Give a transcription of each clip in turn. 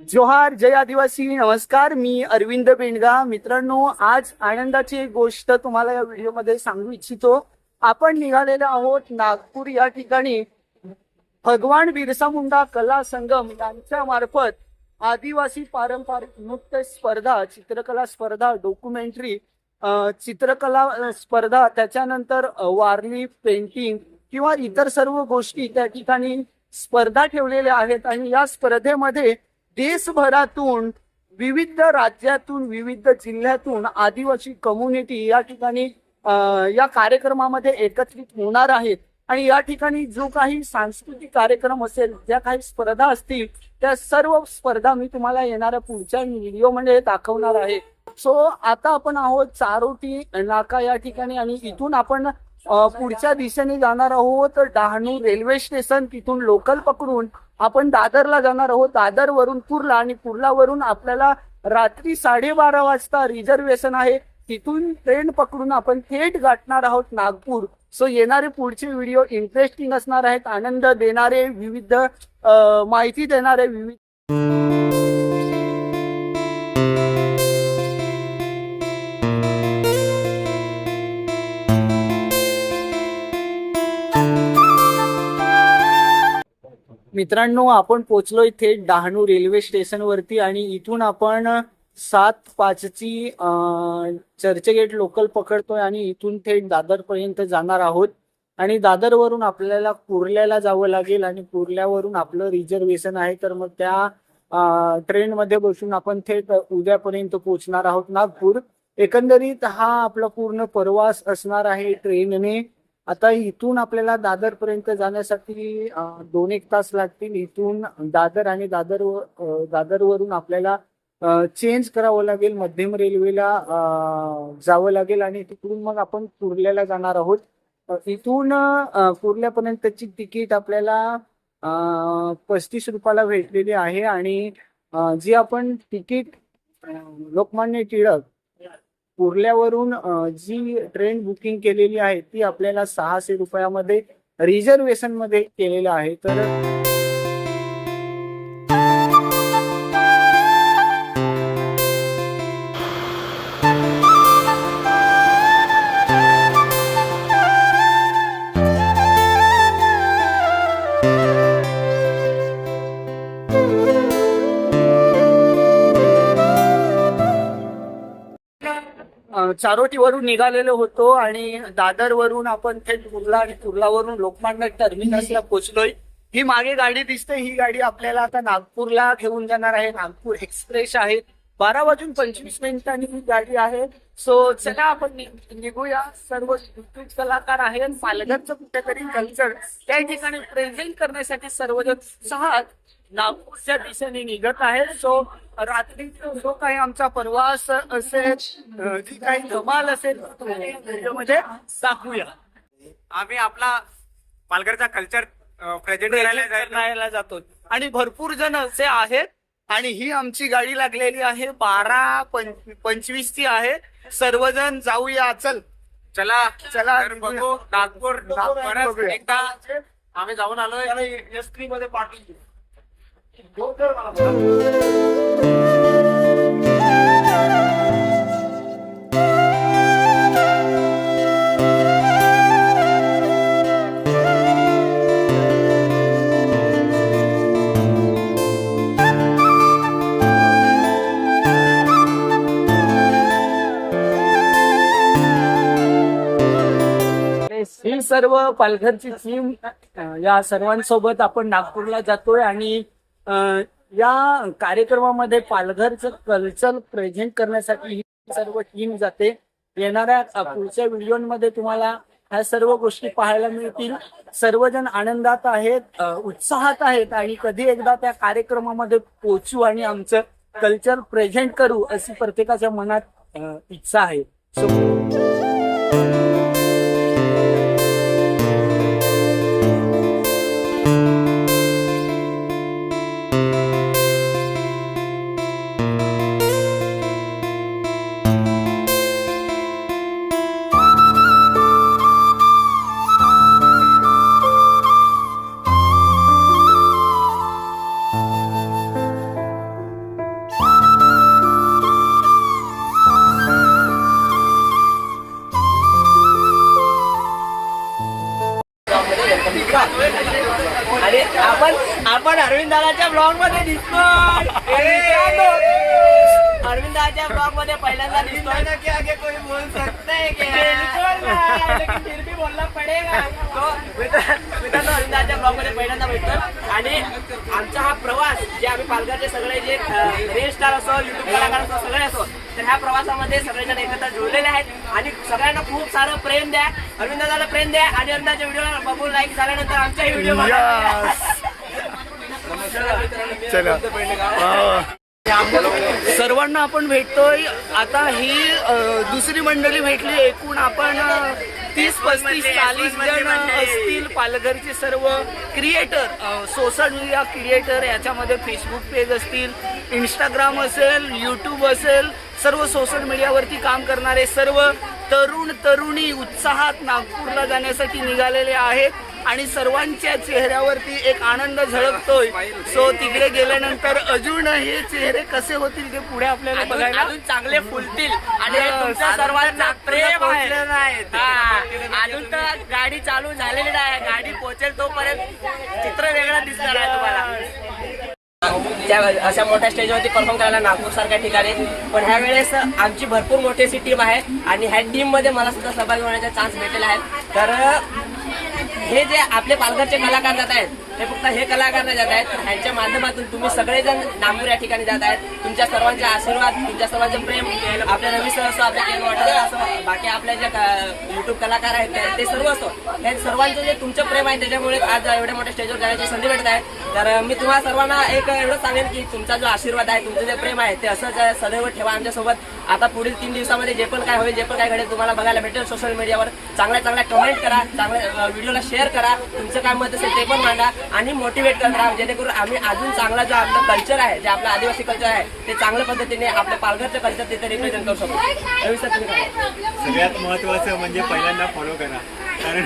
जोहार जय आदिवासी नमस्कार मी अरविंद बेंडगा. मित्रांनो आज आनंदाची एक गोष्ट तुम्हाला या व्हिडिओमध्ये सांगू इच्छितो. आपण निघालेलो आहोत नागपूर या ठिकाणी. भगवान बिरसा मुंडा कला संगम यांच्या मार्फत आदिवासी पारंपरिक नृत्य स्पर्धा चित्रकला स्पर्धा डॉक्युमेंटरी चित्रकला स्पर्धा त्याच्यानंतर वारली पेंटिंग किंवा इतर सर्व गोष्टी त्या ठिकाणी स्पर्धा ठेवलेल्या आहेत. आणि या स्पर्धेमध्ये देशभरातून विविध राज्यातून विविध जिल्ह्यातून आदिवासी कम्युनिटी या ठिकाणी या कार्यक्रमामध्ये एकत्रित होणार आहेत. आणि या ठिकाणी जो काही सांस्कृतिक कार्यक्रम असेल ज्या काही स्पर्धा असतील त्या सर्व स्पर्धा मी तुम्हाला येणाऱ्या पुढच्या व्हिडिओमध्ये दाखवणार आहे. सो आता आपण आहोत चारोटी नाका या ठिकाणी आणि इथून आपण पुढच्या दिशेने जाणार आहोत डहाणू रेल्वे स्टेशन तिथून लोकल पकडून. आपण दादरला जाणार आहोत. दादरवरून कुर्ला आणि कुर्लावरून आपल्याला रात्री साडेबारा वाजता रिझर्वेशन आहे. तिथून ट्रेन पकडून आपण थेट गाठणार आहोत नागपूर. सो येणारे पुढचे व्हिडिओ इंटरेस्टिंग असणार आहेत. आनंद देणारे विविध माहिती देणारे विविध मित्रांनो आपण पोचलोय थेट डहाणू रेल्वे स्टेशनवरती आणि इथून आपण सात पाचची चर्चगेट लोकल पकडतोय आणि इथून थेट दादरपर्यंत जाणार आहोत. आणि दादरवरून आपल्याला कुर्ल्याला जावं लागेल आणि कुर्ल्यावरून आपलं रिझर्वेशन आहे तर मग त्या ट्रेनमध्ये बसून आपण थेट उद्यापर्यंत पोहोचणार आहोत नागपूर. एकंदरीत हा आपला पूर्ण प्रवास असणार आहे ट्रेनने. आता इथून आपल्याला दादर पर्यंत जाण्यासाठी दोन एक तास लागतील. इथून दादर आणि दादर दादरवरून आपल्याला चेंज करावं लागेल. मध्यम रेल्वेला जावं लागेल आणि तिकडून मग आपण कुर्ल्याला जाणार आहोत. इथून कुर्ल्यापर्यंतची तिकीट आपल्याला पस्तीस रुपयाला भेटलेली आहे आणि जी आपण तिकीट लोकमान्य टिळक कुर्ल्यावरून जी ट्रेन बुकिंग केलेली आहे ती आपल्याला सहाशे रुपयामध्ये रिझर्वेशनमध्ये केलेलं आहे. तर चारोटीवरून निघालेलो होतो आणि दादरवरून आपण थेट कुर्ला आणि कुर्लावरून लोकमान्य टर्मिनसला पोहोचलोय. ही मागे गाडी दिसते ही गाडी आपल्याला आता नागपूरला घेऊन जाणार आहे. नागपूर एक्सप्रेस आहे. बारा वाजून पंचवीस मिनिटांनी ही गाडी आहे. सो चला आपण निघूया. सर्व युट्यूब कलाकार आहे आणि पालघरचं कुठेतरी कल्चर त्या ठिकाणी प्रेझेंट करण्यासाठी सर्वजण सहा नागपूरच्या दिशेने निघत आहे. सो रात्री जो काही आमचा प्रवास असेल जी काही धमाल असेल व्हिडिओमध्ये दाखवूया. आम्ही आपला पालघरचा कल्चर प्रेझेंट करायला जातो. आणि भरपूर जण असे आहेत आणि ही आमची गाडी लागलेली आहे. बारा पंचवीस ची आहे. सर्वजण जाऊया. चल. चला चला. बघू नागपूर. एकदा आम्ही जाऊन आलोय. मध्ये पाठवून ही सर्व पालघरची टीम या सर्वांसोबत आपण नागपूरला जातोय आणि या कार्यक्रमामध्ये पालघरचं कल्चर प्रेझेंट करण्यासाठी ही सर्व टीम जाते. येणाऱ्या पुढच्या व्हिडिओमध्ये तुम्हाला ह्या सर्व गोष्टी पाहायला मिळतील. सर्वजण आनंदात आहेत उत्साहात आहेत आणि कधी एकदा त्या कार्यक्रमामध्ये पोचू आणि आमचं कल्चर प्रेझेंट करू अशी प्रत्येकाच्या मनात इच्छा आहे. दिसणार आपण आपण अरविंदाच्या ब्लॉगमध्ये दिसतो अरविंदाच्या ब्लॉगमध्ये पहिल्यांदा दिसतो ना की आगे कोई बोल सकता है क्या बोलना पडेगा. अरविंदाच्या ब्लॉगमध्ये पहिल्यांदा भेटतोय आणि आमचा हा प्रवास जे आम्ही पालघरचे सगळे जे रील स्टार असो युट्यूब कलाकार असो सगळे असो तर ह्या प्रवासामध्ये सगळेजण एकत्र जुळलेले आहेत. आणि सगळ्यांना खूप सारं प्रेम द्या अरविंद दादाला प्रेम द्या आणि अरविंदाच्या व्हिडिओला बघून लाईक झाल्यानंतर आमच्याही व्हिडिओ चला. सर्वांना आपण भेटतोय. आता ही दुसरी मंडळी भेटली एकूण आपण तीस पस्तीस चाळीस जण असतील पालघरचे सर्व क्रिएटर सोशल मीडिया क्रिएटर याच्यामध्ये फेसबुक पेज असतील इंस्टाग्राम असेल यूट्यूब असेल सर्व सोशल मीडियावरती काम करणारे सर्व तरुण तरुणी उत्साहात नागपूरला जाण्यासाठी निघालेले आहेत. आणि सर्वांच्या चेहऱ्यावरती एक आनंद झळकतोय. सो तिकडे गेल्यानंतर अजून हे चेहरे कसे होतील ते पुढे आपल्याला बघायला अजून चांगले फुलतील. आणि. तुमच्या सर्वांचा प्रेम आहे. अजून तर गाडी चालू झालेली नाही. गाडी पोहोचेल तोपर्यंत चित्र वेगळं दिसणार आहे तुम्हाला. त्या अशा मोठ्या स्टेजवरती परफॉर्म करायला नागपूर सारख्या ठिकाणी. पण ह्या वेळेस आमची भरपूर मोठी अशी टीम आहे. आणि ह्या टीममध्ये मला सुद्धा सहभागी होण्याचा चान्स भेटलेला आहे तर हे जे आपले पालघरचे कलाकार जात आहेत हे फक्त हे कलाकार नाही जात आहेत तर ह्यांच्या माध्यमातून तुम्ही सगळेजण नागपूर या ठिकाणी जात आहेत. तुमच्या सर्वांचे आशीर्वाद तुमच्या सर्वांचे प्रेम आपल्या रवी सर असो आपल्या केन वॉटर असो बाकी आपल्या जे युट्यूब कलाकार आहेत ते सर्व असो हे सर्वांचं जे तुमचं प्रेम आहे त्याच्यामुळे आज एवढ्या मोठ्या स्टेजवर जाण्याची संधी भेटत आहे. तर मी तुम्हाला सर्वांना एक एवढं सांगेन की तुमचा जो आशीर्वाद आहे तुमचं जे प्रेम आहे ते असंच सदैव ठेवा आमच्यासोबत. आता पुढील तीन दिवसामध्ये जे पण काय होईल जे पण काय घडेल तुम्हाला बघायला भेटेल सोशल मीडियावर चांगल्या चांगल्या कमेंट करा चांगल्या व्हिडिओला शेअर करा. तुमचं काय मत असेल ते पण मांडा आणि मोटिवेट करा जेणेकरून आम्ही अजून चांगला जो आपलं कल्चर आहे जे आपला आदिवासी कल्चर आहे ते चांगल्या पद्धतीने आपल्या पालघरचं कल्चर तिथे रिप्रेझेंट करू शकतो तुम्ही सगळ्यात महत्वाचं म्हणजे पहिल्यांदा फॉलो करा. कारण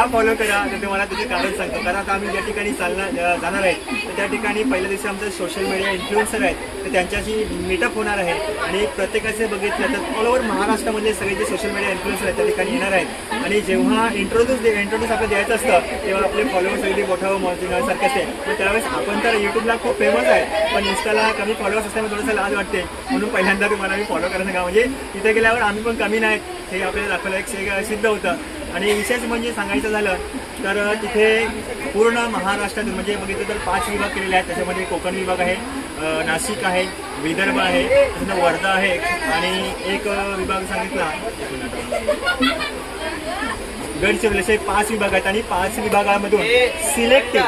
का फॉलो करा तर तुम्हाला त्याचे कारण सांगतो. कारण आता आम्ही ज्या ठिकाणी चालणार जाणार आहेत तर त्या ठिकाणी पहिल्या दिवशी आमचं सोशल मीडिया इन्फ्लुएन्सर आहेत तर त्यांच्याशी मीटअप होणार आहे. आणि प्रत्येकाचे बघितलं तर ऑल ओव्हर महाराष्ट्रामधले सगळे जे सोशल मीडिया इन्फ्लुएन्सर आहेत त्या ठिकाणी येणार आहेत. आणि जेव्हा इंट्रोड्यूस इंट्रोड्यूस आपलं द्यायचं असतं तेव्हा आपले फॉलोअर्स अगदी मोठं सारखे असते. तर त्यावेळेस आपण तर यूट्यूबला खूप फेमस आहे पण इंस्टाला कमी फॉलोअर्स असल्यामुळे थोडंसं लाज वाटते. म्हणून पहिल्यांदा तुम्हाला मी फॉलो करायचं का म्हणजे तिथे गेल्यावर आम्ही पण कमी नाहीत हे आपल्याला दाखवलं एक सिद्ध होतं. आणि विशेष म्हणजे सांगायचं झालं तर तिथे पूर्ण महाराष्ट्रातून म्हणजे बघितलं तर पाच विभाग केलेले आहेत. त्याच्यामध्ये कोकण विभाग आहे नाशिक आहे विदर्भ आहे त्याच्यानंतर वर्धा आहे आणि एक विभाग सांगितला. गडचिरोली असे पाच विभाग आहेत आणि पाच विभागामधून सिलेक्टेड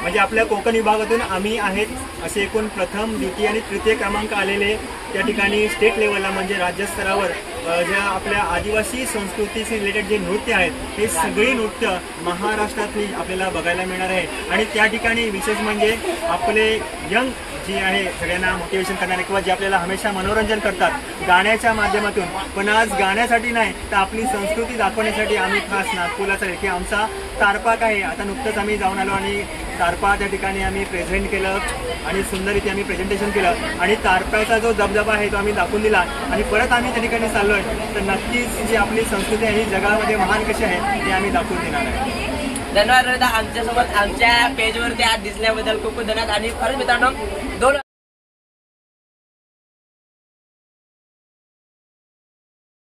म्हणजे आपल्या कोकण विभागातून आम्ही आहेत असे एकूण प्रथम द्वितीय आणि तृतीय क्रमांक आलेले त्या ठिकाणी स्टेट लेवलला म्हणजे राज्यस्तरावर ज्या आपल्या आदिवासी संस्कृतीशी रिलेटेड जे नृत्य आहेत हे सगळी नृत्य महाराष्ट्रातली आपल्याला बघायला मिळणार आहे. आणि त्या ठिकाणी विशेष म्हणजे आपले यंग जी आहे सगळ्यांना मोटिवेशन करणारे किंवा जे आपल्याला हमेशा मनोरंजन करतात गाण्याच्या माध्यमातून. पण आज गाण्यासाठी नाही तर आपली संस्कृती दाखवण्यासाठी आम्ही खास नागपूरला चालेल की आमचा तारपाक आहे. आता नुकतंच आम्ही जाऊन आलो आणि तारपा त्या ठिकाणी आम्ही प्रेझेंट केलं आणि सुंदर इथे आम्ही प्रेझेंटेशन केलं. आणि तारपाचा जो दबदबा आहे तो आम्ही दाखवून दिला. आणि परत आम्ही त्या ठिकाणी चाललो आहे तर नक्कीच जी आपली संस्कृती आहे ही जगामध्ये महान कशी आहे ते आम्ही दाखवून देणार आहे. धन्यवाद आमच्यासोबत आमच्या पेजवरती आज दिसल्याबद्दल खूप खूप धन्यवाद. आणि खरंच मित्रांनो दोन